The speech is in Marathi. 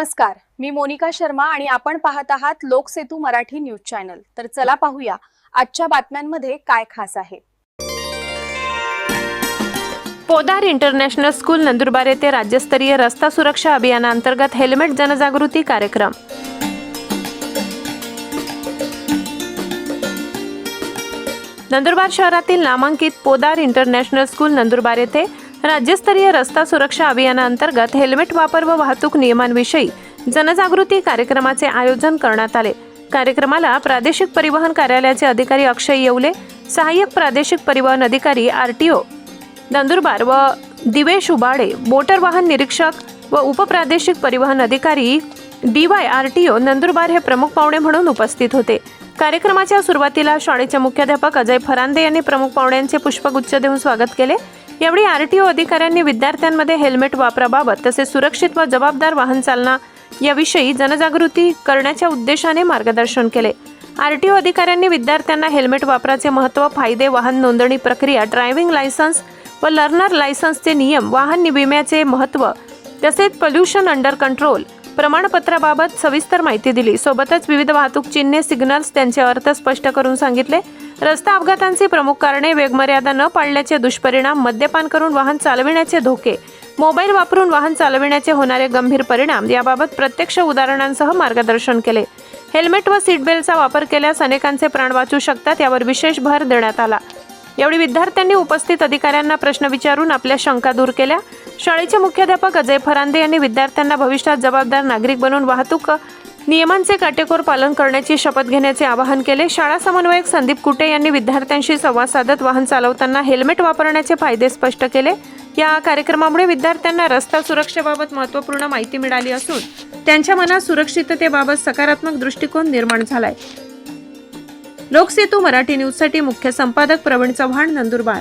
नमस्कार मी मोनिका शर्मा आणि आपण पाहत आहात लोकसेतू मराठी न्यूज चॅनल. तर चला पाहूया आजच्या बातम्यांमध्ये काय खास आहे. पोदार इंटरनॅशनल स्कूल नंदुरबार येथे राज्यस्तरीय रस्ता सुरक्षा अभियानांतर्गत हेल्मेट जनजागृती कार्यक्रम. नंदुरबार शहरातील नामांकित पोदार इंटरनॅशनल स्कूल नंदुरबार येथे राज्यस्तरीय रस्ता सुरक्षा अभियानांतर्गत हेल्मेट वापर व वाहतूक नियमांविषयी जनजागृती कार्यक्रमाचे आयोजन करण्यात आले. कार्यक्रमाला प्रादेशिक परिवहन कार्यालयाचे अधिकारी अक्षय येवले सहाय्यक प्रादेशिक परिवहन अधिकारी आर टी ओ नंदुरबार व दिवेश उबाडे मोटर वाहन निरीक्षक व उपप्रादेशिक परिवहन अधिकारी D Y R T O Nandurbar हे प्रमुख पाहुणे म्हणून उपस्थित होते. कार्यक्रमाच्या सुरुवातीला शाळेचे मुख्याध्यापक अजय फरांदे यांनी प्रमुख पाहुण्यांचे पुष्पगुच्छ देऊन स्वागत केले. यावेळी आर टी ओ अधिकाऱ्यांनी विद्यार्थ्यांमध्ये हेल्मेट वापराबाबत तसेच सुरक्षित व जबाबदार वाहन चालना याविषयी जनजागृती करण्याच्या उद्देशाने मार्गदर्शन केले. आर टी ओ अधिकाऱ्यांनी विद्यार्थ्यांना हेल्मेट वापराचे महत्त्व फायदे वाहन नोंदणी प्रक्रिया ड्रायव्हिंग लायसन्स व लर्नर लायसन्सचे नियम वाहन विम्याचे महत्त्व तसेच पोल्युशन अंडर कंट्रोल प्रमाणपत्राबाबत सविस्तर माहिती दिली. सोबतच विविध वाहतूक चिन्हे सिग्नल्स त्यांचे अर्थ स्पष्ट करून सांगितले. रस्ता अपघातांची प्रमुख कारणे वेगमर्यादा न पाळण्याचे दुष्परिणाम मद्यपान करून वाहन चालविण्याचे धोके. मोबाईल वापरून वाहन चालविण्याचे होणारे गंभीर परिणाम याबाबत प्रत्यक्ष उदाहरणांसह मार्गदर्शन केले. हेल्मेट व सीट बेल्टचा वापर केल्यास अनेकांचे प्राण वाचू शकतात यावर विशेष भर देण्यात आला. यावेळी विद्यार्थ्यांनी उपस्थित अधिकाऱ्यांना प्रश्न विचारून आपल्या शंका दूर केल्या. शाळेचे मुख्याध्यापक अजय फरांदे यांनी विद्यार्थ्यांना भविष्यात जबाबदार नागरिक बनून वाहतूक नियमांचे काटेकोर पालन करण्याची शपथ घेण्याचे आवाहन केले. शाळा समन्वयक संदीप कुटे यांनी विद्यार्थ्यांशी संवाद साधत वाहन चालवताना हेल्मेट वापरण्याचे फायदे स्पष्ट केले. या कार्यक्रमामुळे विद्यार्थ्यांना रस्ता सुरक्षेबाबत महत्त्वपूर्ण माहिती मिळाली असून त्यांच्या मनात सुरक्षिततेबाबत सकारात्मक दृष्टिकोन निर्माण झालाय. लोकसेतू मराठी न्यूजसाठी मुख्य संपादक प्रवीण चव्हाण नंदुरबार.